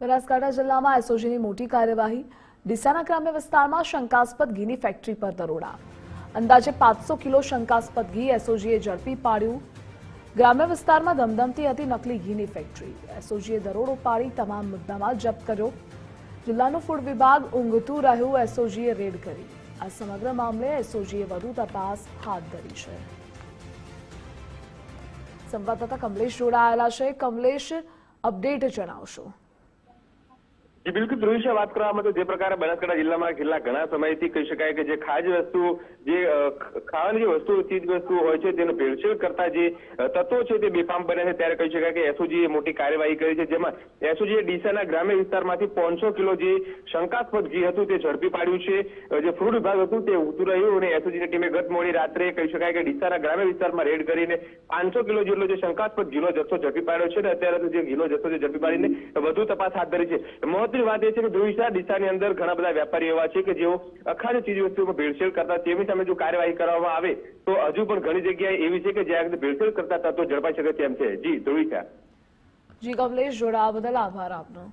બનાસકાંઠા જિલ્લામાં એસઓજીની મોટી કાર્યવાહી, ડીસાના ગ્રામ્ય વિસ્તારમાં શંકાસ્પદ ઘીની ફેક્ટરી પર દરોડા. અંદાજે પાંચસો કિલો શંકાસ્પદ ઘી એસઓજીએ ઝડપી પાડ્યું. ગ્રામ્ય વિસ્તારમાં ધમધમતી હતી નકલી ઘીની ફેક્ટરી. એસઓજીએ દરોડો પાડી તમામ મુદ્દામાં જપ્ત કર્યો. જિલ્લાનું ફૂડ વિભાગ ઊંઘતું રહ્યું, એસઓજીએ રેડ કરી. આ સમગ્ર મામલે એસઓજીએ વધુ તપાસ હાથ ધરી છે. સંવાદદાતા કમલેશ જોડાયેલા છે. કમલેશ, અપડેટ જણાવશો. જી, બિલકુલ, ધ્રુવી વાત કરવામાં તો જે પ્રકારે બનાસકાંઠા જિલ્લામાં છેલ્લા ઘણા સમયથી કહી શકાય કે જે ખાજ વસ્તુ, જે ખાવાની જે વસ્તુ, ચીજ વસ્તુ હોય છે, તેનું ભેળસેળ કરતા જે તત્વો છે તે બેફામ બને છે, ત્યારે કહી શકાય કે એસઓજીએ મોટી કાર્યવાહી કરી છે, જેમાં એસઓજીએ ડીસાના ગ્રામ્ય વિસ્તારમાંથી પાંચસો કિલો જે શંકાસ્પદ ઘી હતું તે ઝડપી પાડ્યું છે. જે ફૂડ વિભાગ હતું તે ઉતું રહ્યું અને એસઓજીની ટીમે ગત મોડી રાત્રે કહી શકાય કે ડીસાના ગ્રામ્ય વિસ્તારમાં રેડ કરીને પાંચસો કિલો જેટલો જે શંકાસ્પદ ઘીનો જથ્થો ઝડપી પાડ્યો છે અને અત્યારે જે ઘીનો જથ્થો છે ઝડપી પાડીને વધુ તપાસ હાથ ધરી છે. મહત્વની વાત એ છે કે ધ્રુવિશા દિશાની અંદર ઘણા બધા વેપારીઓ એવા છે કે જેઓ અખાદ્ય ચીજવસ્તુઓમાં ભેળસેળ કરતા તેમની સામે જો કાર્યવાહી કરવામાં આવે, તો હજુ પણ ઘણી જગ્યાએ એવી છે કે જ્યાં ભેળસેળ કરતા તત્વો ઝડપાઈ શકે તેમ છે. જી ધ્રુવિશા જી, કમલેશ જોડાવા બદલ આભાર આપનો.